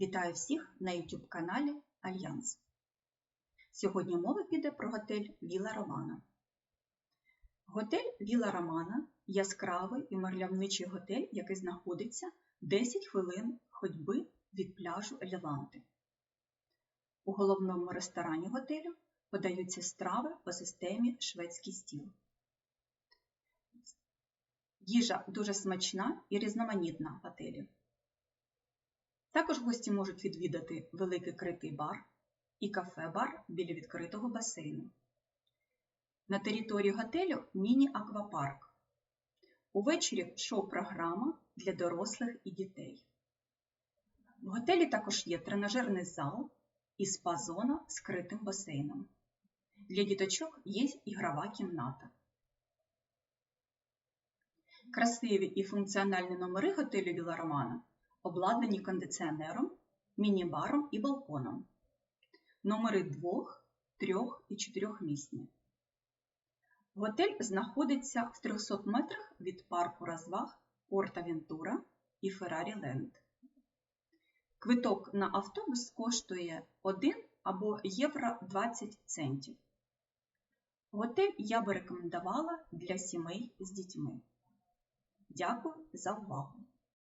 Вітаю всіх на YouTube каналі Альянс. Сьогодні мова піде про готель Віла Романа. Готель Віла Романа яскравий і мальовничий готель, який знаходиться 10 хвилин ходьби від пляжу Еліванти. У головному ресторані готелю подаються страви по системі шведський стіл. Їжа дуже смачна і різноманітна в готелі. Також гості можуть відвідати великий критий бар і кафе-бар біля відкритого басейну. На території готелю міні-аквапарк. Увечері шоу-програма для дорослих і дітей. В готелі також є тренажерний зал і спа-зона з критим басейном. Для діточок є ігрова кімната. Красиві і функціональні номери готелю Віла Романа обладнані кондиціонером, міні-баром і балконом. Номери 2, 3 і 4 місні. Готель знаходиться в 300 метрах від парку розваг Порта Вентура і Феррарі Ленд. Квиток на автобус коштує 1 або євро 20 центів. Готель я би рекомендувала для сімей з дітьми. Дякую за увагу!